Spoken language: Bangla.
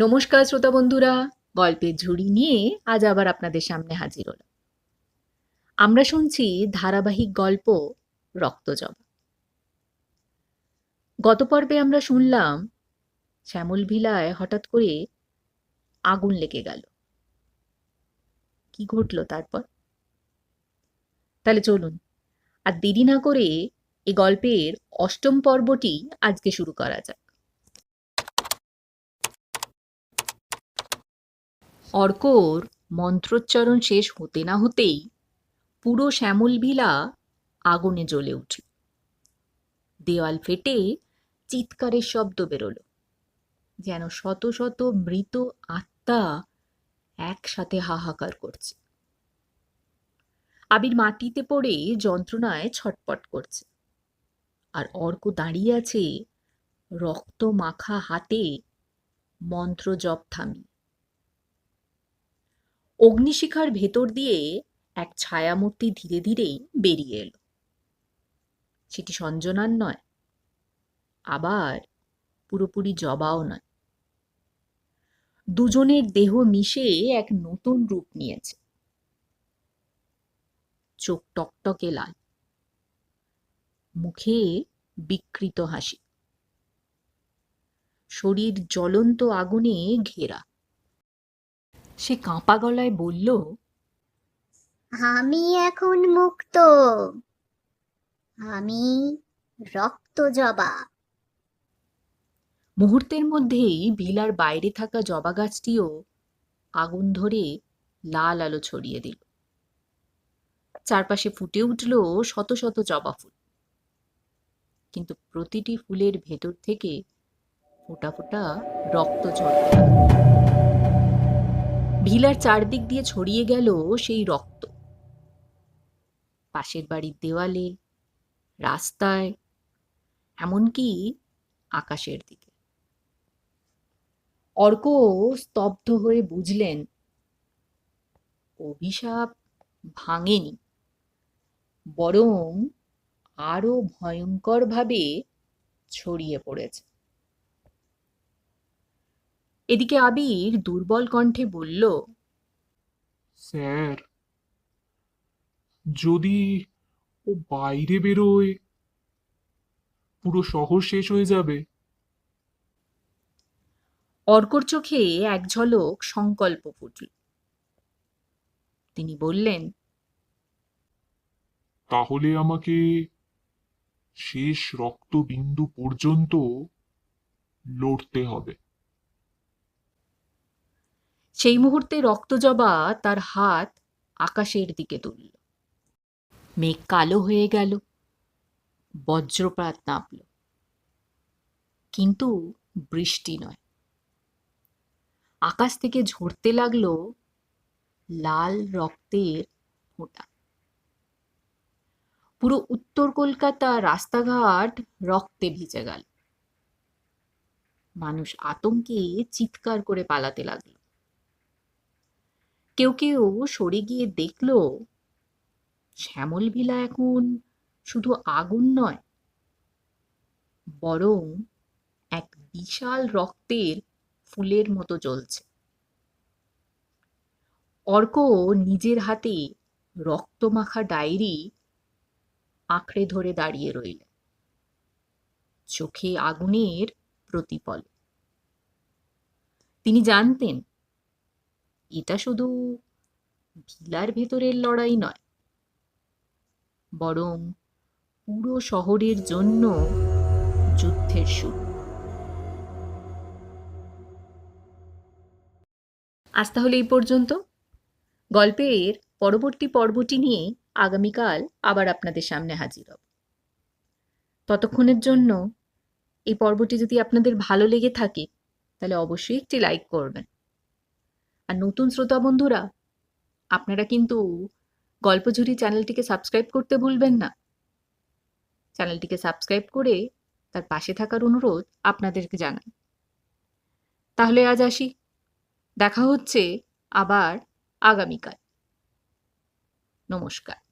নমস্কার, শ্রোতা বন্ধুরা। গল্পের ঝুড়ি নিয়ে আজ আবার আপনাদের সামনে হাজির হলাম। আমরা শুনছি ধারাবাহিক গল্প রক্তজবা। গত পর্বে আমরা শুনলাম, শ্যামল ভিলায় হঠাৎ করে আগুন লেগে গেল। কি ঘটলো তারপর? তাহলে চলুন, আর দেরি না করে এই গল্পের অষ্টম পর্বটি আজকে শুরু করা যাক। অর্কর মন্ত্রোচ্চারণ শেষ হতে না হতেই পুরো শ্যামল ভিলা আগুনে জ্বলে উঠল দেওয়াল ফেটে চিৎকারের শব্দ বেরোলো, যেন শত শত মৃত আত্মা একসাথে হাহাকার করছে। আবির মাটিতে পড়ে যন্ত্রণায় ছটপট করছে। আর অর্ক দাঁড়িয়ে আছে রক্ত মাখা হাতে মন্ত্র জপ থামিয়ে। অগ্নিশিখার ভেতর দিয়ে এক ছায়ামূর্তি ধীরে ধীরেই বেরিয়ে এলো। সেটি সঞ্জনার নয়, আবার পুরোপুরি জবাও নয়। দুজনের দেহ মিশে এক নতুন রূপ নিয়েছে। চোখ টকটকে লাল, মুখে বিকৃত হাসি। শরীর জ্বলন্ত আগুনে ঘেরা। সে কাঁপা গলায় বলল আমি এখন মুক্ত। আমি রক্ত জবা। মুহূর্তের মধ্যেই ভিলার বাইরে থাকা জবা গাছটিও আগুন ধরে লাল আলো ছড়িয়ে দিল। চারপাশে ফুটে উঠল শত শত জবা ফুল। কিন্তু প্রতিটি ফুলের ভেতর থেকে ফোঁটা ফোঁটা রক্ত ঝরতে লাগল। ভিলার চারদিক দিয়ে ছড়িয়ে গেল সেই রক্ত। পাশের বাড়ির দেওয়ালে, রাস্তায়, এমনকি আকাশের দিকে। অর্ক স্তব্ধ হয়ে বুঝলেন, অভিশাপ ভাঙেনি, বরং আরও ভয়ঙ্করভাবে ছড়িয়ে পড়েছে। এদিকে আবির দুর্বল কণ্ঠে বলল স্যার যদি ও বাইরে বেরোয় পুরো শহর শেষ হয়ে যাবে। অর্কর চোখে এক ঝলক সংকল্প ফুটল। তিনি বললেন তাহলে আমাকে শেষ রক্তবিন্দু পর্যন্ত লড়তে হবে। সেই মুহূর্তে রক্তজবা তার হাত আকাশের দিকে তুলল। মেঘ কালো হয়ে গেল, বজ্রপাত নামল। কিন্তু বৃষ্টি নয়। আকাশ থেকে ঝরতে লাগল লাল রক্তের ফোঁটা। পুরো উত্তর কলকাতা রাস্তাঘাট রক্তে ভিজে গেল। মানুষ আতঙ্কে চিৎকার করে পালাতে লাগল। কেউ কেউ সরে গিয়ে দেখল, শ্যামল ভিলা এখন শুধু আগুন নয়, বরং এক বিশাল রক্তের ফুলের মতো জ্বলছে। অর্ক নিজের হাতে রক্তমাখা ডায়েরি আঁকড়ে ধরে দাঁড়িয়ে রইল। চোখে আগুনের প্রতিপল। তিনি জানতেন এটা শুধু ভিলার ভেতরের লড়াই নয়, বরং পুরো শহরের জন্য যুদ্ধের শুরু। আজ তাহলে এই পর্যন্ত। গল্পের পরবর্তী পর্বটি নিয়ে আগামীকাল আবার আপনাদের সামনে হাজির হব। ততক্ষণের জন্য এই পর্বটি যদি আপনাদের ভালো লেগে থাকে, তাহলে অবশ্যই একটি লাইক করবেন। আর নতুন শ্রোতা বন্ধুরা, আপনারা কিন্তু গল্পঝুরি চ্যানেলটিকে সাবস্ক্রাইব করতে ভুলবেন না। চ্যানেলটিকে সাবস্ক্রাইব করে তার পাশে থাকার অনুরোধ আপনাদেরকে জানাই। তাহলে আজ আসি। দেখা হচ্ছে আবার আগামীকাল। নমস্কার।